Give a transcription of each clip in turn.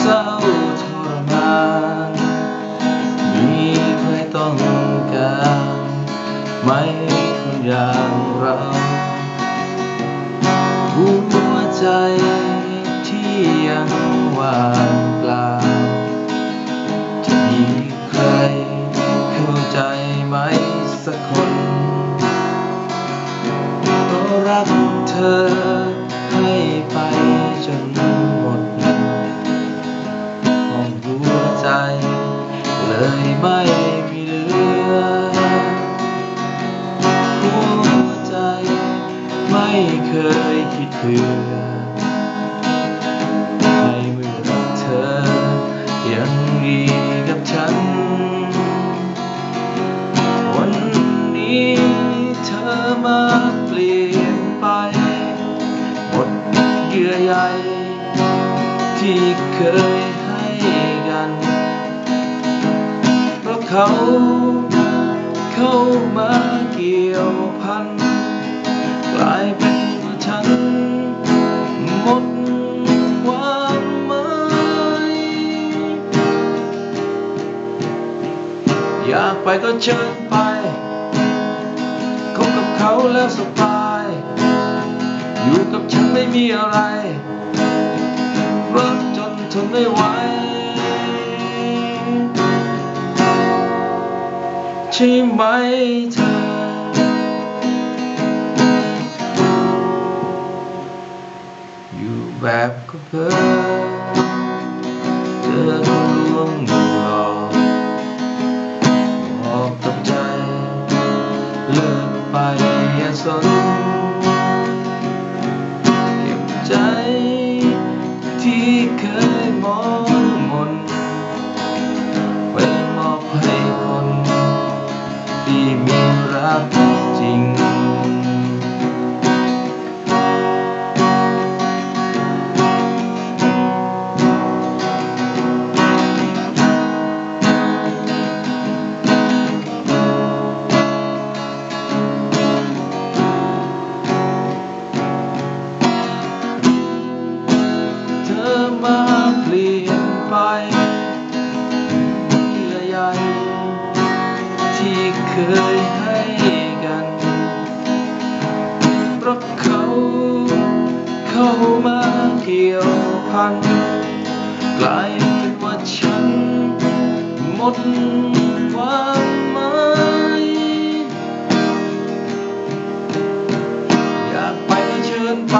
เศร้าทรมานมีใครต้องการไหมคนอย่างเราหัวใจที่ยังว่าง เผื่อให้เมื่อเธอยังดีกับฉัน วันนี้เธอมาเปลี่ยนไป หมดเยื่อใยที่เคยให้กัน เพราะเขาเข้ามาเกี่ยวพัน อยากไปก็เชิญไปคบกับเขาแล้วสบาย อยู่กับฉันไม่มีอะไรรักจนทนไม่ไหวใช่ไหมเธออยู่แบบก็เพ้อเธอ อ เคยให้กันเพราะเขาเข้ามาเกี่ยวพัน กลายเป็นว่าฉันหมดความหมายอยากไปเชิญไป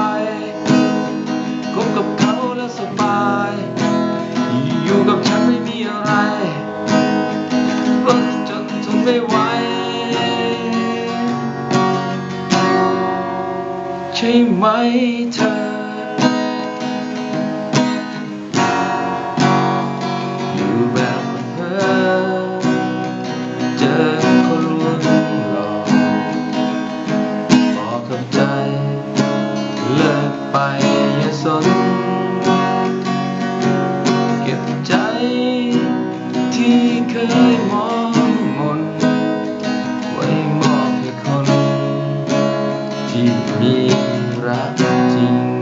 ช่ไหมเธอ อยู่แบบเพ้อเจอเขาลงหลอกบอกกับใจ เลิกไปอย่าสน เก็บใจที่เคยมอง surat